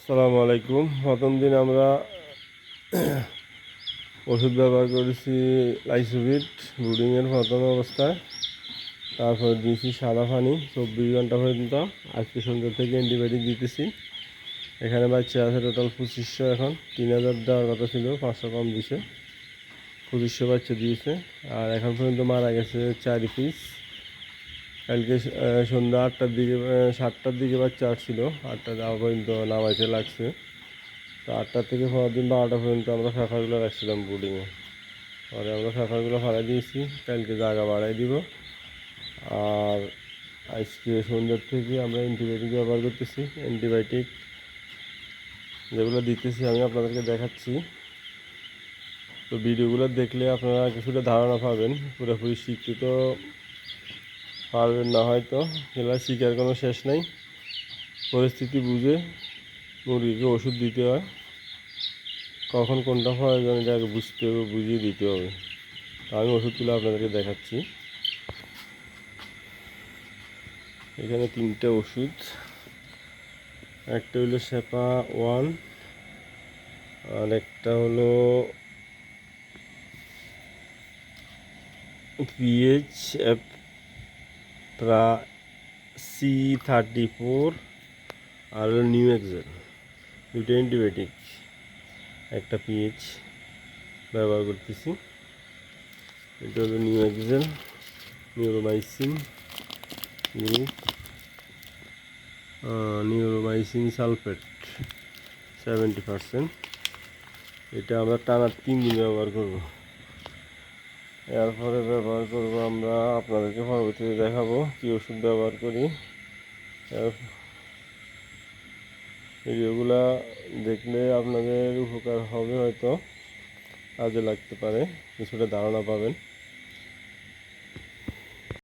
আসসালামু আলাইকুম। প্রথম দিন আমরা ওষুধ ব্যবহার করেছি লাইসোভিট ব্রুডিংয়ের প্রথম অবস্থায়। তারপর দিয়েছি সাদা পানি, চব্বিশ ঘণ্টা পর্যন্ত। আজকে সন্ধ্যা থেকে অ্যান্টিবায়োটিক দিতেছি। এখানে বাচ্চা আছে টোটাল পঁচিশশো এখন। তিন হাজার দেওয়ার কথা ছিল, পাঁচশো কম দিছে। পঁচিশশো বাচ্চা দিয়েছে। আর এখন পর্যন্ত মারা গেছে চারি পিস কালকে সন্ধ্যা আটটার দিকে সাতটার দিকে বাচ্চা আসছিল আটটা যাওয়া পর্যন্ত নামাইতে লাগছে। তো আটটা থেকে দিন বারোটা পর্যন্ত আমরা ফেফারগুলো রাখছিলাম বোর্ডিংয়ে পরে আমরা ফেফারগুলো ফালাই দিয়েছি, কালকে জায়গা বাড়াই দিব। আর আজকে সন্ধ্যার থেকে আমরা অ্যান্টিবায়োটিক ব্যবহার করতেছি অ্যান্টিবায়োটিক যেগুলো দিতেছি আমি আপনাদেরকে দেখাচ্ছি। তো ভিডিওগুলো দেখলে আপনারা কিছুটা ধারণা পাবেন, পুরোপুরি শিক্ষিত পারবেন না হয়তো। এগুলো শিকার কোনো শেষ নেই। পরিস্থিতি বুঝে মুরগিকে ওষুধ দিতে হয়। কখন কোনটা প্রয়োজন এটা আগে বুঝতে হবে, বুঝিয়ে দিতে হবে। আমি ওষুধগুলো আপনাদেরকে দেখাচ্ছি। এখানে তিনটে ওষুধ। একটা হলো সেপা ওয়ান, আর একটা হলো পিএইচ এফ প্রা সি থার্টি ফোর আর নিউ এক্সেল দুটো অ্যান্টিবায়োটিক একটা পিএইচ ব্যবহার করতেছি। এটা হলো new excel neuromycin group neuromycin sulphate seventy percent এটা আমরা টানা তিন দিন ব্যবহার করব। এরপরে ব্যবহার করব আমরা, আপনাদেরকে পরবর্তীতে দেখাবো কি ওষুধ ব্যবহার করি। ভিডিওগুলা দেখলে আপনাদের উপকার হবে হয়তো, কাজে লাগতে পারে, কিছুটা ধারণা পাবেন।